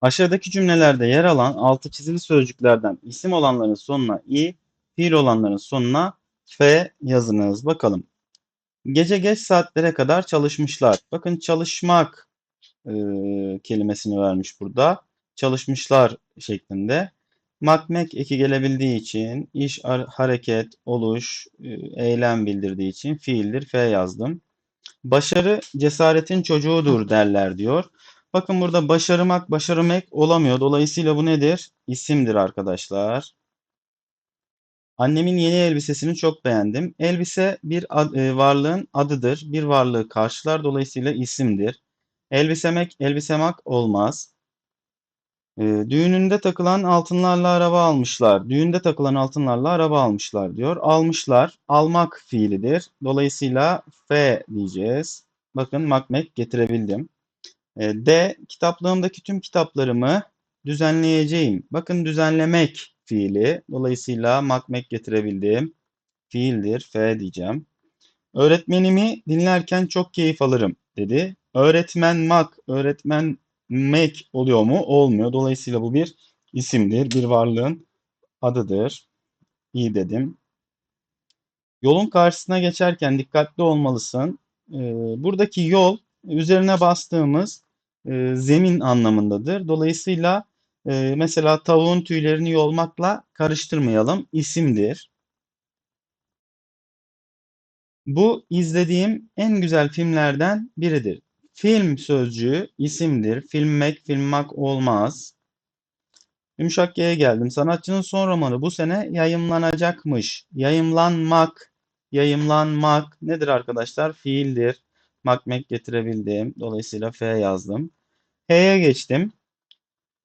Aşağıdaki cümlelerde yer alan altı çizili sözcüklerden isim olanların sonuna i, fiil olanların sonuna f yazınız. Bakalım. Gece geç saatlere kadar çalışmışlar. Bakın çalışmak e, kelimesini vermiş burada. Çalışmışlar şeklinde. Makmek eki gelebildiği için iş, hareket, oluş, e, eylem bildirdiği için fiildir. F yazdım. Başarı cesaretin çocuğudur derler diyor. Bakın burada başarmak, başarmak olamıyor. Dolayısıyla bu nedir? İsimdir arkadaşlar. Annemin yeni elbisesini çok beğendim. Elbise bir ad, e, varlığın adıdır. Bir varlığı karşılar. Dolayısıyla isimdir. Elbisemek, elbisemak olmaz. E, düğününde takılan altınlarla araba almışlar. Düğünde takılan altınlarla araba almışlar diyor. Almışlar. Almak fiilidir. Dolayısıyla F diyeceğiz. Bakın makmek getirebildim. E, D. Kitaplığımdaki tüm kitaplarımı düzenleyeceğim. Bakın düzenlemek fiili. Dolayısıyla makmek getirebildim. Fiildir. F diyeceğim. Öğretmenimi dinlerken çok keyif alırım dedi. Öğretmen mak, öğretmen mek oluyor mu? Olmuyor. Dolayısıyla bu bir isimdir. Bir varlığın adıdır. İyi dedim. Yolun karşısına geçerken dikkatli olmalısın. Ee, buradaki yol üzerine bastığımız e, zemin anlamındadır. Dolayısıyla e, mesela tavuğun tüylerini yolmakla karıştırmayalım. İsimdir. Bu izlediğim en güzel filmlerden biridir. Film sözcüğü isimdir. Filmmek, filmmak olmaz. Yumuşak G'ye geldim. Sanatçının son romanı bu sene yayımlanacakmış. Yayımlanmak, yayımlanmak nedir arkadaşlar? Fiildir. Makmek getirebildim. Dolayısıyla F yazdım. H'ye geçtim.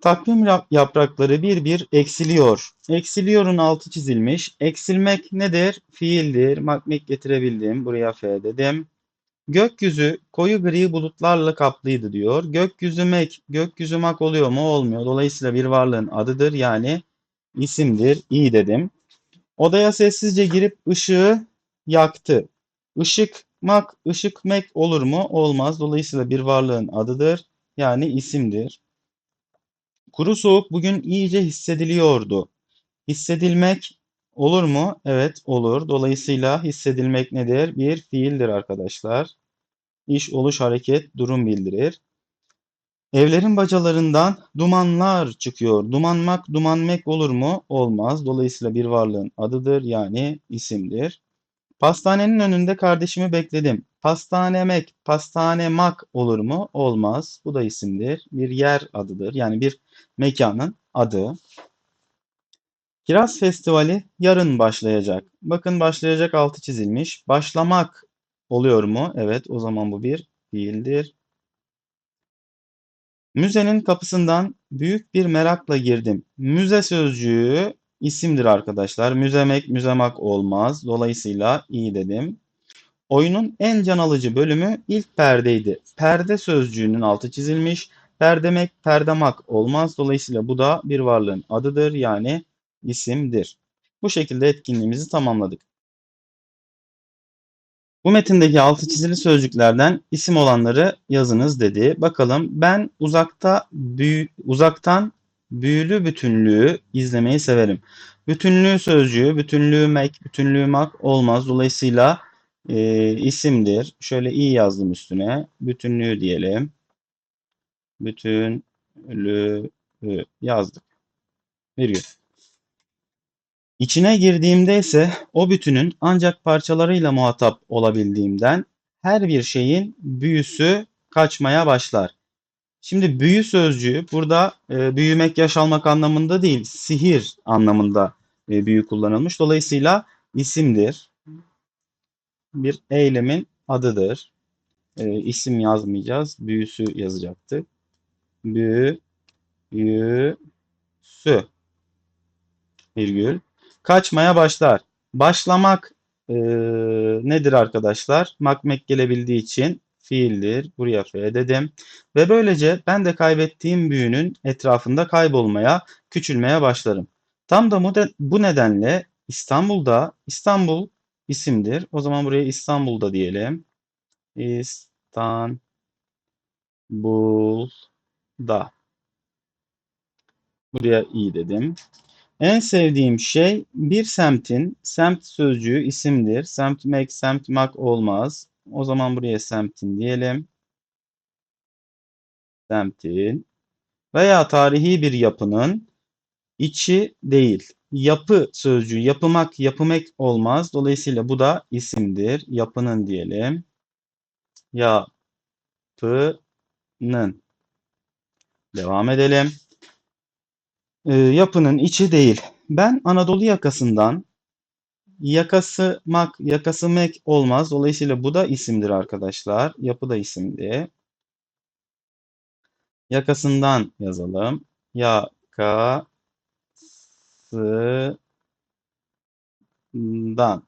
Takvim yaprakları bir bir eksiliyor. Eksiliyorun altı çizilmiş. Eksilmek nedir? Fiildir. Makmek getirebildim. Buraya F dedim. Gökyüzü koyu gri bulutlarla kaplıydı diyor. Gökyüzü mek, gökyüzü mak oluyor mu? Olmuyor. Dolayısıyla bir varlığın adıdır. Yani isimdir. İyi dedim. Odaya sessizce girip ışığı yaktı. Işık mak, ışık mek olur mu? Olmaz. Dolayısıyla bir varlığın adıdır. Yani isimdir. Kuru soğuk bugün iyice hissediliyordu. Hissedilmek olur mu? Evet olur. Dolayısıyla hissedilmek nedir? Bir fiildir arkadaşlar. İş, oluş, hareket, durum bildirir. Evlerin bacalarından dumanlar çıkıyor. Dumanmak, dumanmek olur mu? Olmaz. Dolayısıyla bir varlığın adıdır yani isimdir. Pastanenin önünde kardeşimi bekledim. Pastanemek, pastanemak olur mu? Olmaz. Bu da isimdir. Bir yer adıdır. Yani bir mekanın adı. Kiraz Festivali yarın başlayacak. Bakın başlayacak altı çizilmiş. Başlamak oluyor mu? Evet o zaman bu bir fiildir. Müzenin kapısından büyük bir merakla girdim. Müze sözcüğü isimdir arkadaşlar. Müzemek, müzemak olmaz. Dolayısıyla iyi dedim. Oyunun en can alıcı bölümü ilk perdeydi. Perde sözcüğünün altı çizilmiş. Perdemek, perdemak olmaz. Dolayısıyla bu da bir varlığın adıdır yani isimdir. Bu şekilde etkinliğimizi tamamladık. Bu metindeki altı çizili sözcüklerden isim olanları yazınız dedi. Bakalım ben uzakta büyü, uzaktan büyülü bütünlüğü izlemeyi severim. Bütünlüğü sözcüğü, bütünlüğü mek, bütünlüğü mak olmaz. Dolayısıyla e, isimdir. Şöyle iyi yazdım üstüne. Bütünlüğü diyelim. Bütünlüğü yazdık. Virgül. İçine girdiğimde ise o bütünün ancak parçalarıyla muhatap olabildiğimden her bir şeyin büyüsü kaçmaya başlar. Şimdi büyü sözcüğü burada e, büyümek, yaş almak anlamında değil, sihir anlamında e, büyü kullanılmış. Dolayısıyla isimdir. Bir eylemin adıdır. E, isim yazmayacağız, büyüsü yazacaktı. Büyüsü virgül kaçmaya başlar. Başlamak e, nedir arkadaşlar? Makmek gelebildiği için fiildir. Buraya f dedim. Ve böylece ben de kaybettiğim büyünün etrafında kaybolmaya, küçülmeye başlarım. Tam da bu nedenle İstanbul'da, İstanbul isimdir. O zaman buraya İstanbul'da diyelim. İstanbul'da. Buraya iyi dedim. En sevdiğim şey bir semtin, semt sözcüğü isimdir. Semtmek, semtmak olmaz. O zaman buraya semtin diyelim. Semtin. Veya tarihi bir yapının içi değil. Yapı sözcüğü yapımak, yapımek olmaz. Dolayısıyla bu da isimdir. Yapının diyelim. Yapının. Devam edelim. Ee, yapının içi değil. Ben Anadolu yakasından yakasımak, yakasımek olmaz. Dolayısıyla bu da isimdir arkadaşlar. Yapı da isimdi. Yakasından yazalım. Yakasından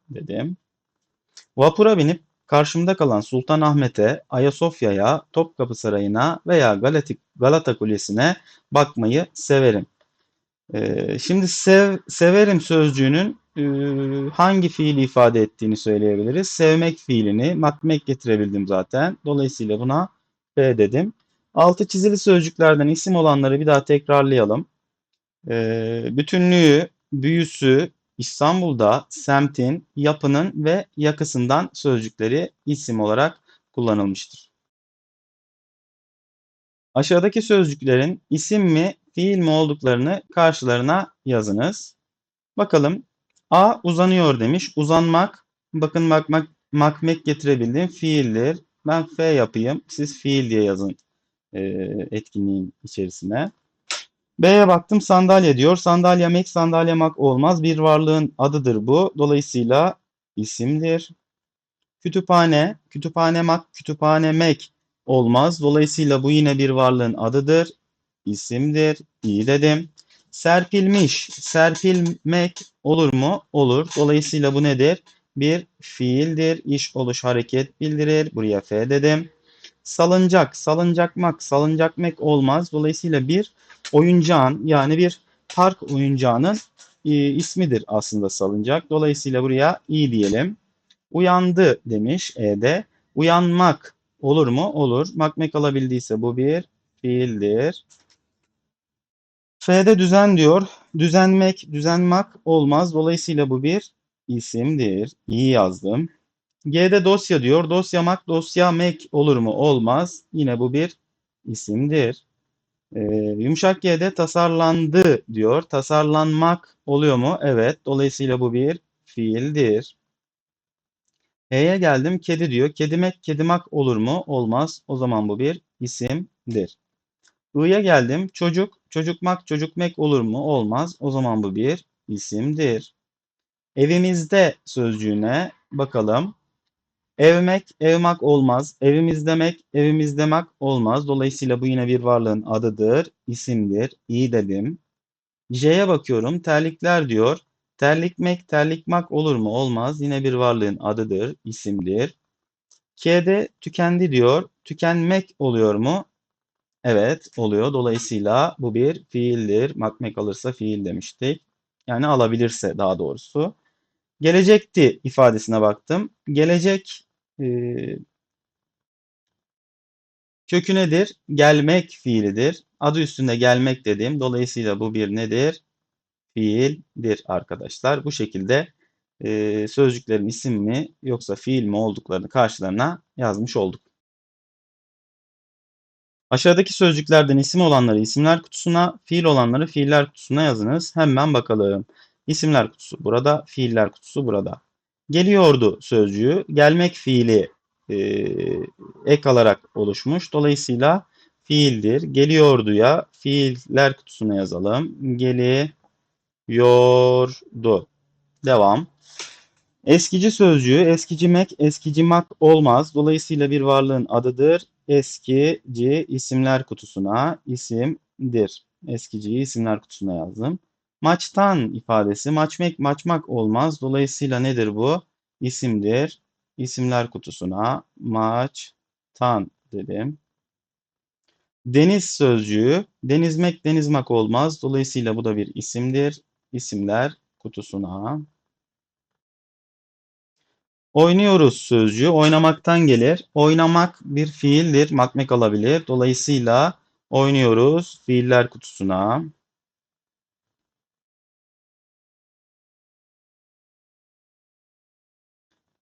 dedim. Vapura binip karşımda kalan Sultanahmet'e, Ayasofya'ya, Topkapı Sarayı'na veya Galata, Galata Kulesi'ne bakmayı severim. Ee, şimdi sev, severim sözcüğünün e, hangi fiili ifade ettiğini söyleyebiliriz. Sevmek fiilini, makmek getirebildim zaten. Dolayısıyla buna P dedim. Altı çizili sözcüklerden isim olanları bir daha tekrarlayalım. Ee, bütünlüğü, büyüsü, İstanbul'da semtin, yapının ve yakısından sözcükleri isim olarak kullanılmıştır. Aşağıdaki sözcüklerin isim mi, fiil mi olduklarını karşılarına yazınız. Bakalım. A uzanıyor demiş. Uzanmak, bakın bakmak, makmek getirebildiğim fiildir. Ben F yapayım. Siz fiil diye yazın e, etkinliğin içerisine. B'ye baktım sandalye diyor. Sandalyemek, sandalyemak olmaz. Bir varlığın adıdır bu. Dolayısıyla isimdir. Kütüphane, kütüphanemak, kütüphanemek olmaz. Dolayısıyla bu yine bir varlığın adıdır. İsimdir. İyi dedim. Serpilmiş, serpilmek olur mu? Olur. Dolayısıyla bu nedir? Bir fiildir. İş oluş hareket bildirir. Buraya F dedim. Salıncak, salıncakmak, salıncakmek olmaz. Dolayısıyla bir oyuncağın yani bir park oyuncağının e, ismidir aslında salıncak. Dolayısıyla buraya i diyelim. Uyandı demiş E'de. Uyanmak olur mu? Olur. Makmek alabildiyse bu bir fiildir. F'de düzen diyor. Düzenmek, düzenmak olmaz. Dolayısıyla bu bir isimdir. İyi yazdım. G'de dosya diyor. Dosyamak, dosyamek olur mu? Olmaz. Yine bu bir isimdir. Ee, yumuşak G'de tasarlandı diyor. Tasarlanmak oluyor mu? Evet. Dolayısıyla bu bir fiildir. H'ye geldim. Kedi diyor. Kedimek, kedimak olur mu? Olmaz. O zaman bu bir isimdir. I'ya geldim. Çocuk, çocukmak, çocukmek olur mu? Olmaz. O zaman bu bir isimdir. Evimizde sözcüğüne bakalım. Evmek, evmak olmaz. Evimiz demek, evimiz demek olmaz. Dolayısıyla bu yine bir varlığın adıdır, isimdir. İyi dedim. J'ye bakıyorum. Terlikler diyor. Terlikmek, terlikmak olur mu? Olmaz. Yine bir varlığın adıdır, isimdir. K'de tükendi diyor. Tükenmek oluyor mu? Evet, oluyor. Dolayısıyla bu bir fiildir. Makmek alırsa fiil demiştik. Yani alabilirse daha doğrusu. Gelecekti ifadesine baktım. Gelecek e, kökü nedir? Gelmek fiilidir. Adı üstünde gelmek dedim. Dolayısıyla bu bir nedir? Fiildir arkadaşlar. Bu şekilde e, sözcüklerin isim mi yoksa fiil mi olduklarını karşılarına yazmış olduk. Aşağıdaki sözcüklerden isim olanları isimler kutusuna, fiil olanları fiiller kutusuna yazınız. Hemen bakalım. İsimler kutusu burada, fiiller kutusu burada. Geliyordu sözcüğü gelmek fiili e, ek alarak oluşmuş. Dolayısıyla fiildir. Geliyorduya fiiller kutusuna yazalım. Geliyordu. Devam. Eskici sözcüğü eskicimek, eskicimak olmaz. Dolayısıyla bir varlığın adıdır. Eskici isimler kutusuna isimdir. Eskiciyi isimler kutusuna yazdım. Maçtan ifadesi maçmek maçmak olmaz. Dolayısıyla nedir bu? İsimdir. İsimler kutusuna maçtan dedim. Deniz sözcüğü denizmek denizmak olmaz. Dolayısıyla bu da bir isimdir. İsimler kutusuna. Oynuyoruz sözcüğü oynamaktan gelir. Oynamak bir fiildir. Makmek alabilir. Dolayısıyla oynuyoruz fiiller kutusuna.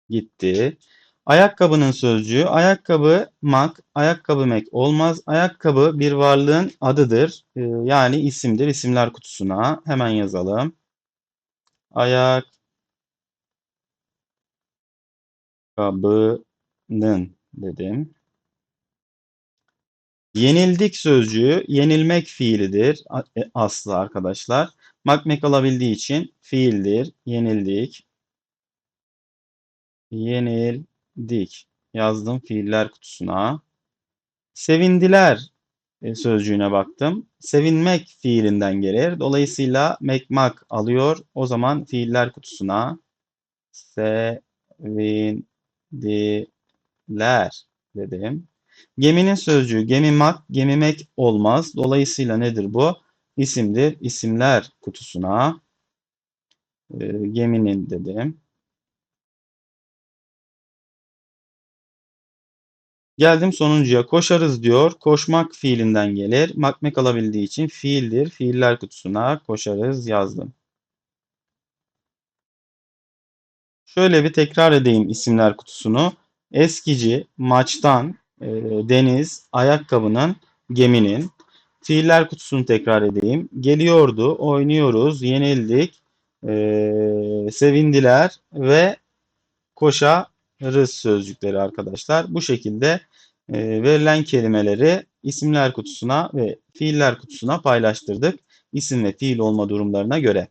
Gitti. Ayakkabının sözcüğü ayakkabı mak, ayakkabı mek olmaz. Ayakkabı bir varlığın adıdır. Ee, yani isimdir. İsimler kutusuna hemen yazalım. Ayak Ayakkabının dedim. Yenildik sözcüğü yenilmek fiilidir e, aslı arkadaşlar. Makmek alabildiği için fiildir. Yenildik. Yenildik. Yazdım fiiller kutusuna. Sevindiler e, sözcüğüne baktım. Sevinmek fiilinden gelir. Dolayısıyla mekmak alıyor. O zaman fiiller kutusuna sevindiler dedim. Geminin sözcüğü gemimak, gemimek olmaz. Dolayısıyla nedir bu? İsimdir. İsimler kutusuna e, geminin dedim. Geldim sonuncuya. Koşarız diyor. Koşmak fiilinden gelir. Makmek alabildiği için fiildir. Fiiller kutusuna koşarız yazdım. Şöyle bir tekrar edeyim isimler kutusunu. Eskici, maçtan, e, deniz, ayakkabının, geminin. Fiiller kutusunu tekrar edeyim. Geliyordu, oynuyoruz, yenildik, e, sevindiler ve koşarız sözcükleri arkadaşlar. Bu şekilde e, verilen kelimeleri isimler kutusuna ve fiiller kutusuna paylaştırdık. İsim ve fiil olma durumlarına göre.